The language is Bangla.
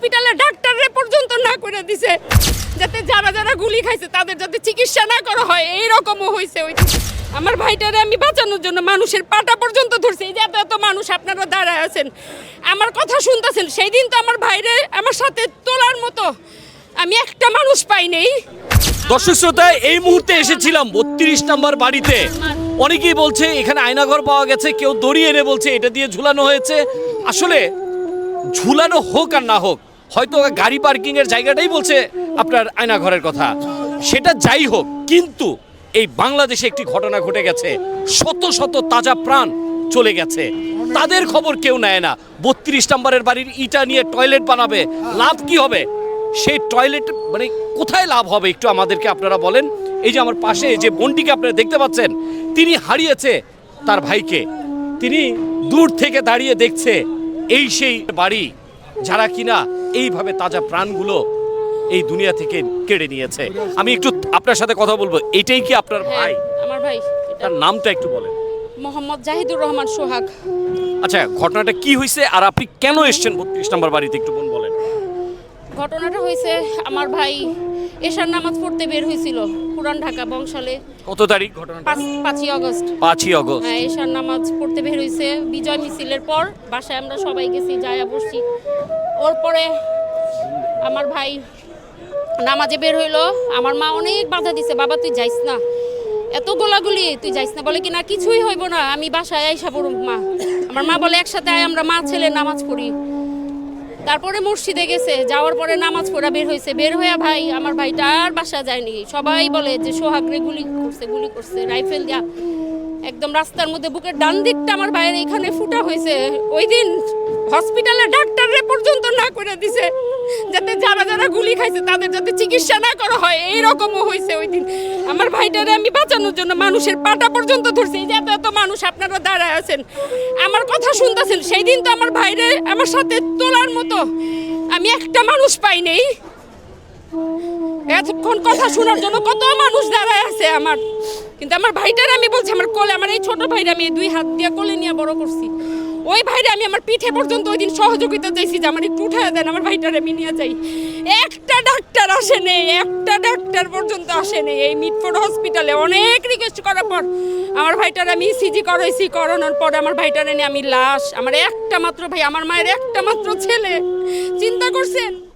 হসপিটালে ডাক্তাররে পর্যন্ত না করে দিছে, যাতে যারা যারা গুলি খাইছে তাদের যাতে চিকিৎসা না করা হয় এই রকমও হয়েছে ওই আমার ভাইটারে আমি বাঁচানোর জন্য মানুষের পাটা পর্যন্ত ধরছি। এই যে এত এত মানুষ আপনারা দাঁড়ায় আছেন, আমার কথা শুনতেছেন সেই দিন তো আমার ভাইরে আমার সাথে তোলার মতো আমি একটা মানুষ পাই নেই। দর্শক শ্রোতা, এই মুহূর্তে এসেছিলাম বত্রিশ নাম্বার বাড়িতে। অনেকেই বলছে এখানে আয়নাঘর পাওয়া গেছে, কেউ দড়ি এনে বলছে এটা দিয়ে ঝুলানো হয়েছে। আসলে ঝুলানো হোক আর না হোক হয়তো গাড়ি পার্কিং এর জায়গাটাই বলছে আপনার আয়নাঘরের কথা। সেটা যাই হোক, কিন্তু এই বাংলাদেশে একটি ঘটনা ঘটে গেছে। শত শত তাজা প্রাণ চলে গেছে। তাদের খবর কেউ নেয় না। বত্রিশ নাম্বারের বাড়ির ইটা নিয়ে টয়লেট বানাবে। লাভ কি হবে? সেই টয়লেট মানে কোথায় লাভ হবে একটু আমাদেরকে আপনারা বলেন। এই যে আমার পাশে যে বোনটিকে আপনারা দেখতে পাচ্ছেন, তিনি হারিয়েছে তার ভাইকে। তিনি দূর থেকে দাঁড়িয়ে দেখছে এই সেই বাড়ি। যারা কিনা এইভাবে তাজা প্রাণগুলো এই দুনিয়া থেকে কেড়ে নিয়েছে। আমি একটু আপনার সাথে কথা বলব। এটাই কি আপনার হ্যাঁ ভাই? আমার ভাই। তার নামটা একটু বলেন। মোহাম্মদ জাহিদুর রহমান সোহাগ। আচ্ছা ঘটনাটা কি হয়েছে আর আপনি কেন এসেছেন বত্রিশ নম্বর বাড়িতে একটু বলেন। ঘটনাটা হয়েছে আমার ভাই এশার নামাজ পড়তে বের হয়েছিল পুরান ঢাকা বংশালে। কত তারিখ ঘটনাটা? পাঁচ পাঁচই আগস্ট। পাঁচই অগস্ট হ্যাঁ এশার নামাজ পড়তে বের হয়েছে বিজয় মিছিলের পর। বাসায় আমরা সবাই গেছি যায়া বসছি। ওর পরে আমার ভাই নামাজে বের হইল। আমার মা অনেক বাধা দিছে বাবা তুই যাইস না। এত গোলাগুলি তুই যাইস না। বলে কি না কিছুই হইব না আমি বাসায় আইসা পড়ুম মা। আমার মা বলে একসাথে আয় আমরা মা ছেলে নামাজ পড়ি। তারপরে মসজিদে গেছে, যাওয়ার পরে নামাজ পড়া বের হয়েছে। বের হয়ে ভাই, আমার ভাইটা আর বাসা যায়নি। সবাই বলে যে, সোহাগরে গুলি করছে গুলি করছে, রাইফেল দিয়া। একদম রাস্তার মধ্যে বুকের ডান দিকটা আমার ভাইয়ের এখানে ফুটা হয়েছে। ওই দিন হসপিটালে ডাক্তাররে পর্যন্ত না করে দিছে যাতে যারা যারা গুলি খাইছে, তাদের যাতে চিকিৎসা না করা হয় এই রকমও হয়েছে ওই দিন। আমার ভাইটারে আমি বাঁচানোর জন্য মানুষের পাটা পর্যন্ত ধরছি এত এত মানুষ আপনারা দাঁড়ায় আছেন, আমার কথা শুনতেছেন, সেই দিন তো আমার ভাইরে আমার সাথে তোলার মতো আমি একটা মানুষ পাই নেই। এতক্ষণ কথা শোনার জন্য কত মানুষ দাঁড়ায় আছে আমার। কিন্তু আমার ভাইটার আমি বলছি, আমার কোলে, আমার এই ছোট ভাইরা আমি দুই হাত দিয়ে কোলে নিয়ে বড় করছি। ওই ভাইরে আমি আমার পিঠে পর্যন্ত ওই দিন সহযোগিতা চাইছি যে আমার একটু উঠায় দেন, আমার ভাইটার আমি নিয়ে যাই। একটা ডাক্তার আসে নেই, একটা ডাক্তার পর্যন্ত আসে নেই। এই মিটফোর্ড হসপিটালে অনেক রিকোয়েস্ট করার পর আমার ভাইটার আমি সিজি করাইছি, করানোর পর আমার ভাইটার এনে আমি লাশ, আমার একটা মাত্র ভাই, আমার মায়ের একটা মাত্র ছেলে। চিন্তা করছেন?